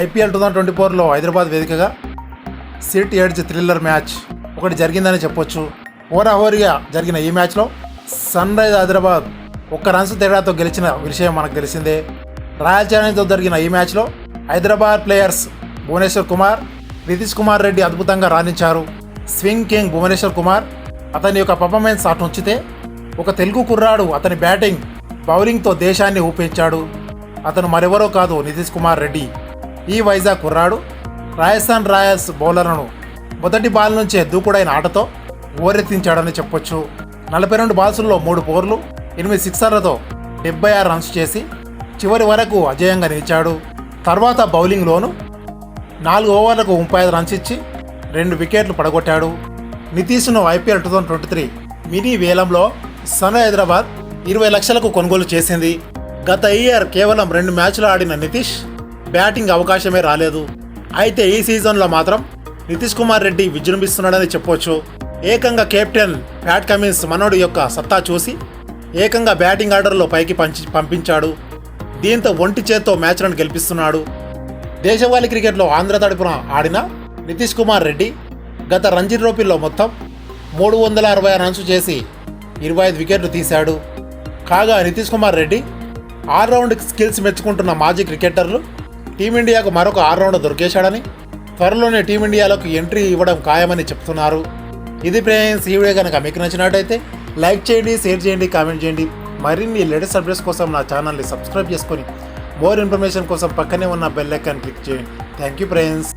IPL two thousand twenty ఫోర్లో హైదరాబాద్ వేదికగా SIT edge thriller match. ఒకటి జరిగిందని చెప్పొచ్చు. హోరాహోరీగా జరిగిన ఈ మ్యాచ్లో సన్ రైజ్ హైదరాబాద్ ఒక్క రన్స్ తేడాతో గెలిచిన విషయం మనకు తెలిసిందే. రాయల్ ఛాలెంజ్తో జరిగిన ఈ మ్యాచ్లో హైదరాబాద్ ప్లేయర్స్ భువనేశ్వర్ కుమార్ నితీష్ కుమార్ రెడ్డి అద్భుతంగా రాణించారు. స్వింగ్ కింగ్ భువనేశ్వర్ కుమార్ అతని యొక్క పర్ఫార్మెన్స్ అటు ఉంచితే ఒక తెలుగు కుర్రాడు అతని బ్యాటింగ్ బౌలింగ్తో దేశాన్ని ఊపించాడు. అతను మరెవరో కాదు నితీష్ కుమార్ రెడ్డి. ఈ వైజాగ్ కుర్రాడు. రాజస్థాన్ రాయల్స్ బౌలర్లను మొదటి బాల్ నుంచే దూకుడైన ఆటతో ఓరెత్తించాడని చెప్పొచ్చు. నలభై రెండు బాల్సుల్లో మూడు పోర్లు ఎనిమిది సిక్సర్లతో డెబ్బై ఆరు రన్స్ చేసి చివరి వరకు అజేయంగా నిలిచాడు. తర్వాత బౌలింగ్లోనూ నాలుగు ఓవర్లకు ముప్పై ఐదు రన్స్ ఇచ్చి రెండు వికెట్లు పడగొట్టాడు. నితీష్ను IPL two thousand twenty three mini వేలంలో సన్ హైదరాబాద్ ఇరవై లక్షలకు కొనుగోలు చేసింది. గత ఇయర్ కేవలం రెండు మ్యాచ్లు ఆడిన నితీష్ బ్యాటింగ్ అవకాశమే రాలేదు. అయితే ఈ సీజన్లో మాత్రం నితీష్ కుమార్ రెడ్డి విజృంభిస్తున్నాడని చెప్పొచ్చు. ఏకంగా కెప్టెన్ ప్యాట్ కమిన్స్ మనోడి యొక్క సత్తా చూసి ఏకంగా బ్యాటింగ్ ఆర్డర్లో పైకి పంచి పంపించాడు. దీంతో ఒంటి చేత్తో మ్యాచ్లను గెలిపిస్తున్నాడు. దేశవాళీ క్రికెట్లో ఆంధ్ర తరపున ఆడిన నితీష్ కుమార్ రెడ్డి గత రంజీ ట్రోఫీలో మొత్తం మూడు వందల అరవై రన్స్ చేసి ఇరవై ఐదు వికెట్లు తీశాడు. కాగా Nitish Kumar Reddy all round skills మెచ్చుకుంటున్న మాజీ క్రికెటర్లు టీమిండియాకు మరొక ఆల్రౌండర్ దొరికేశాడని త్వరలోనే టీమిండియాలోకి ఎంట్రీ ఇవ్వడం ఖాయమని చెప్తున్నారు. ఇది ఫ్రెండ్స్ ఈ వీడియో కనుక మీకు నచ్చినట్టయితే లైక్ చేయండి షేర్ చేయండి కామెంట్ చేయండి. మరిన్ని లేటెస్ట్ అప్డేట్స్ కోసం నా ఛానల్ని సబ్స్క్రైబ్ చేసుకొని మోర్ ఇన్ఫర్మేషన్ కోసం పక్కనే ఉన్న బెల్ ఐకాన్ క్లిక్ చేయండి. Thank you friends.